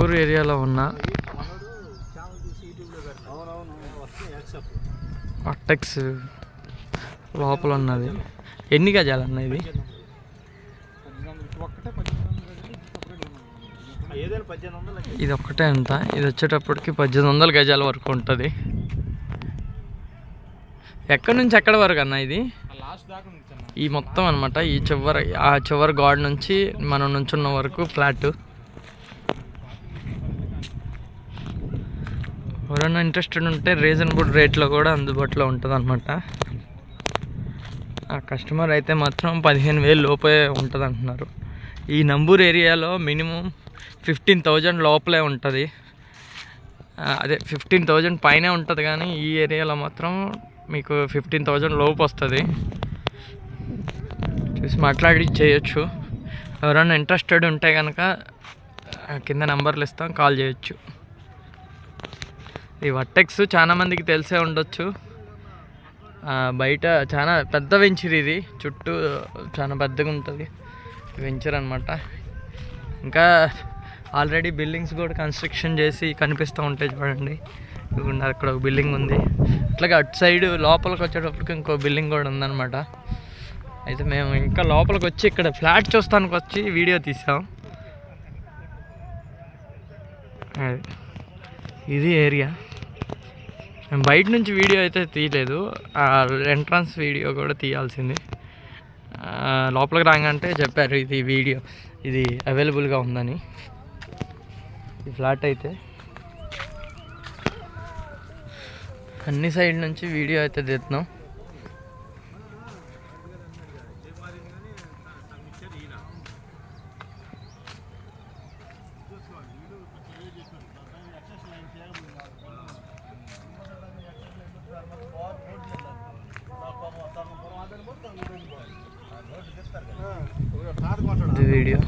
నంబూరు ఏరియాలో ఉన్న అట్టెక్స్ లోపల ఉన్నది ఎన్ని గజాలు అన్న ఇది? ఇది ఒక్కటే అంత ఇది వచ్చేటప్పటికి పద్దెనిమిది వందల గజాల వరకు ఉంటుంది. ఎక్కడి నుంచి ఎక్కడి వరకు అన్న ఇది? లాస్ట్ దాకా ఈ మొత్తం అనమాట ఈ చివరి ఆ చివరి గాడ్ నుంచి మనం నుంచున్న వరకు ఫ్లాట్. ఎవరైనా ఇంట్రెస్టెడ్ ఉంటే రీజనబుల్ రేట్లో కూడా అందుబాటులో ఉంటుంది అనమాట ఆ కస్టమర్ అయితే మాత్రం పదిహేను వేలు లోపే ఉంటుంది అంటున్నారు ఈ నంబూర్ ఏరియాలో మినిమం ఫిఫ్టీన్ థౌజండ్ లోపలే ఉంటుంది. అదే ఫిఫ్టీన్ థౌజండ్ పైనే ఉంటుంది కానీ ఈ ఏరియాలో మాత్రం మీకు ఫిఫ్టీన్ థౌజండ్ లోపు వస్తుంది చూసి మాట్లాడి చేయొచ్చు. ఎవరైనా ఇంట్రెస్టెడ్ ఉంటే కనుక కింద నెంబర్లు ఇస్తాం కాల్ చేయొచ్చు. ఈ వర్టెక్స్ చాలామందికి తెలిసే ఉండొచ్చు. బయట చాలా పెద్ద వెంచర్ ఇది. చుట్టూ చాలా పెద్దగా ఉంటుంది. వెంచర్ అనమాట ఇంకా ఆల్రెడీ బిల్డింగ్స్ కూడా కన్స్ట్రక్షన్ చేసి కనిపిస్తూ ఉంటాయి చూడండి. అక్కడ ఒక బిల్డింగ్ ఉంది. అట్లాగే అటు సైడ్ లోపలికి వచ్చేటప్పటికి ఇంకో బిల్డింగ్ కూడా ఉందన్నమాట. అయితే మేము ఇంకా లోపలికి వచ్చి ఇక్కడ ఫ్లాట్ చూస్తానికి వచ్చి వీడియో తీసాం. ఇది ఏరియా మేము బయట నుంచి వీడియో అయితే తీయలేదు. ఆ ఎంట్రన్స్ వీడియో కూడా తీయాల్సింది. లోపలికి రాగానే చెప్పారు ఇది వీడియో. ఇది అవైలబుల్గా ఉందని. ఈ ఫ్లాట్ అయితే. అన్ని సైడ్ నుంచి వీడియో అయితే తీస్తున్నాం వీడియో.